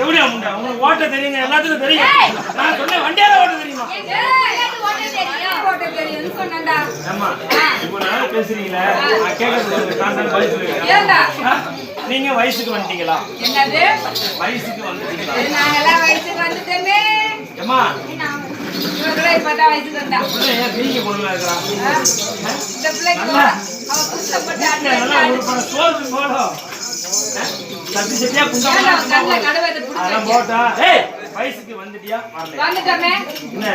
எப்படியா முண்டை உங்களுக்கு ஓட்ட தெரியுங்க எல்லாத்துக்கும் தெரியும் நான் சொன்னேன் வண்டியால ஓட்ட தெரியுமா ஓட்ட தெரியும்னு சொன்னேன்டா. ஏம்மா இவ்வளவு நேரம் பேசுறீங்களே நான் கேட்கறது காண்டான பதில் சொல்லுங்க ஏன்டா? ஆ? நீங்க வயசுக்கு வந்துட்டீங்களா என்னது? வயசுக்கு வந்துட்டீங்களா வயசுக்கு வந்துட்டோமே. இப்பதான் வயசுக்கு வந்தா. பீங்க? இந்த பிள்ளைக்கு. அவ குத்தப்பட்டு சோறு போடும் சட்டி சட்டியா அதெல்லாம்? போட்டா ஏய்! வயசுக்கு வந்துட்டியா? வரல. வந்துட்டோமே. என்ன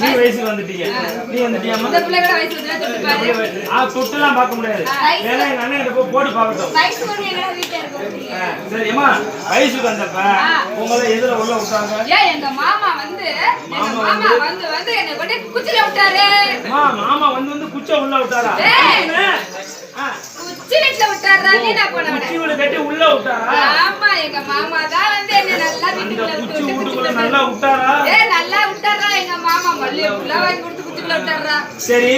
நீ வயசுக்கு வந்துட்டீங்க நீ வந்துட்டியாமா இந்த பிள்ளை கூட வயசுக்கு வந்துட்டா தொட்டு பாரு. ஆ தொட்டுலாம் பார்க்க முடியாது. வேணா எங்க அண்ணன் கிட்ட போய் போட்டு பார்க்கட்டும். இருக்க? ஆ, சரிம்மா வயசுக்கு வந்தப்ப உங்களை எதுல உள்ள விட்டாங்க? ஏன் எங்க மாமா வந்து எங்க மாமா வந்து வந்து என்னை கொண்டு குச்சில விட்டாரு. அம்மா மாமா வந்து வந்து குச்ச உள்ள விட்டாரா? ஏய். என்ன? ஆ, குச்சி வீட்டுல விட்டாரா வீணா போனவன குச்சி வீடு கட்டி உள்ள விட்டாரா ஆமா எங்க மாமா தான் வந்து என்ன நல்லா வீட்டுக்குள்ள விட்டு குச்சி விட்டு வீட்டுக்குள்ள நல்லா விட்டாரா? ஏ நல்லா விட்டாரா எங்க மாமா? மல்லிகைப்பூல வாங்கி கொடுத்து குச்சிக்குள்ள விட்டாரா? சரி.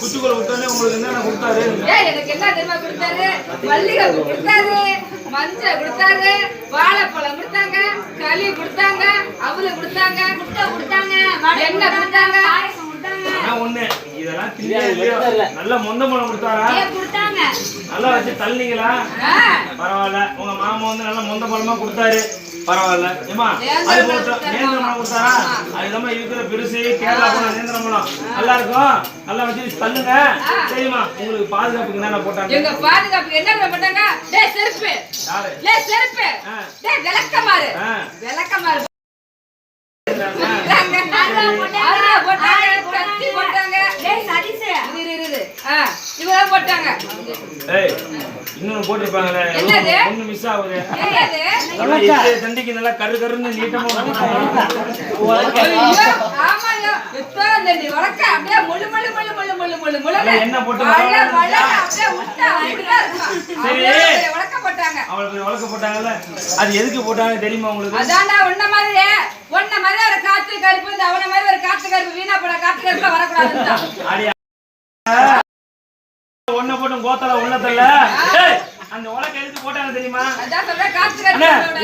குச்சிக்குள்ள விட்டோன்னே உங்களுக்கு என்னென்ன கொடுத்தாரு? ஏ எனக்கு என்ன தெரியுமா கொடுத்தாரு? மல்லிகைப்பூ கொடுத்தாரு மஞ்சள் கொடுத்தாரு வாழைப்பழம் கொடுத்தாங்க களி கொடுத்தாங்க அவலு கொடுத்தாங்க முட்டை கொடுத்தாங்க எண்ணெய் கொடுத்தாங்க. ஒண்ணு. இதெல்லாம் இல்லையோ? நல்ல மொந்த பழம் கொடுத்தாரா? கொடுத்தாங்க. நல்லா வச்சு தள்ளிங்களா பரவாயில்ல. உங்க மாமா வந்து நல்லா மொந்த பழமா கொடுத்தாரு. பரவாயில்ல. ஏமா அது கொடுத்தாரு? கொடுத்தாரா? அதுதான் இருக்கிற பெருசு கேரளா போன நேந்திர பழம் நல்லா இருக்கும்? நல்லா வச்சு தள்ளுங்க. சரிம்மா உங்களுக்கு பாதுகாப்புக்கு என்னென்ன போட்டாங்க? எங்க பாதுகாப்புக்கு என்ன பண்ணாங்க டேய் செருப்பு. யாரு? டேய் செருப்பு. ஆ. டேய் விளக்கமாறு. ஆ. விளக்கமாறு ஆ. அருவா போட்டாங்க கத்தி போட்டாங்க டேய் சதீஷ் இரு இரு இரு ஆ இவங்க போட்டாங்க ஏய் இன்னொன்னு போட்டிருப்பாங்களே. என்னது? ஒண்ணு மிஸ் ஆகுது. தண்டிக்கு நல்லா கரு கருன்னு நீட்டமா எண்ணெய் போட்டு அவளுக்கு வளர்க்க போட்டாங்கல்ல? அது எதுக்கு போட்டாங்க தெரியுமா உங்களுக்கு? அதான்டா உன்ன மாதிரி உன்ன மாதிரி ஒரு காத்து கருப்பு இந்த அவன மாதிரி ஒரு காத்து கருப்பு வீணா போட காத்து கருப்பு போட்டும் கோத்தல உள்ளத்தல்ல ஏய், அந்த உலக எதுக்கு போட்டாங்க தெரியுமா?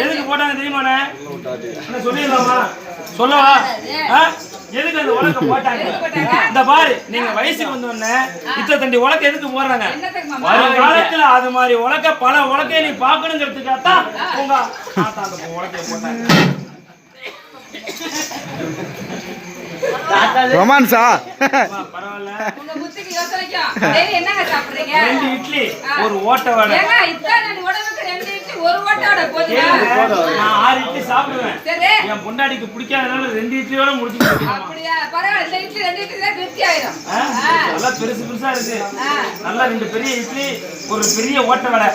எதுக்கு போட்டாங்க தெரியுமாண்ணே அண்ணே? சொல்லிடலாமா? சொல்லவா? ஆ? எதுக்கு அந்த உலக போட்டாங்க? இந்த பாரு நீங்க வயசுக்கு வந்த உடனே இத்த தண்டி உலக எதுக்கு போடுறாங்க? தெரியுமா வருங்காலத்துல அது மாதிரி உலக பல உலகையை நீ பாக்கணுங்கிறதுக்காகத்தான் உங்க உலகையை போட்டாங்க. ரொமான்ஸா? பரவாயில்ல. என்னங்க சாப்பிடுறீங்க? ரெண்டு இட்லி ஒரு ஓட்ட வடை. ஒரு ஓட்டோட போதுமா? நான் ஆறு இட்லி சாப்பிடுவேன். சரி. என் பொண்டாடிக்கு பிடிக்காதனால ரெண்டு இட்லியோட முடிச்சுக்கிட்டு அப்படியா? பரவாயில்ல இந்த இட்லி ரெண்டு இட்லி தான் திருப்தி ஆயிரும். நல்லா பெருசு பெருசா இருக்கு. நல்லா ரெண்டு பெரிய இட்லி ஒரு பெரிய ஓட்ட வடை.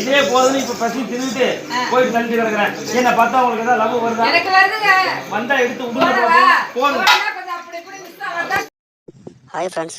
இதே போதுன்னு இப்ப பசி தின்னுட்டு போயிட்டு தள்ளிட்டு கிடக்குறேன். என்ன பார்த்தா உங்களுக்கு ஏதாவது லவ் வருதா? எனக்கு வருதுங்க. வந்தா எடுத்து விடுங்க? போதும். Hi friends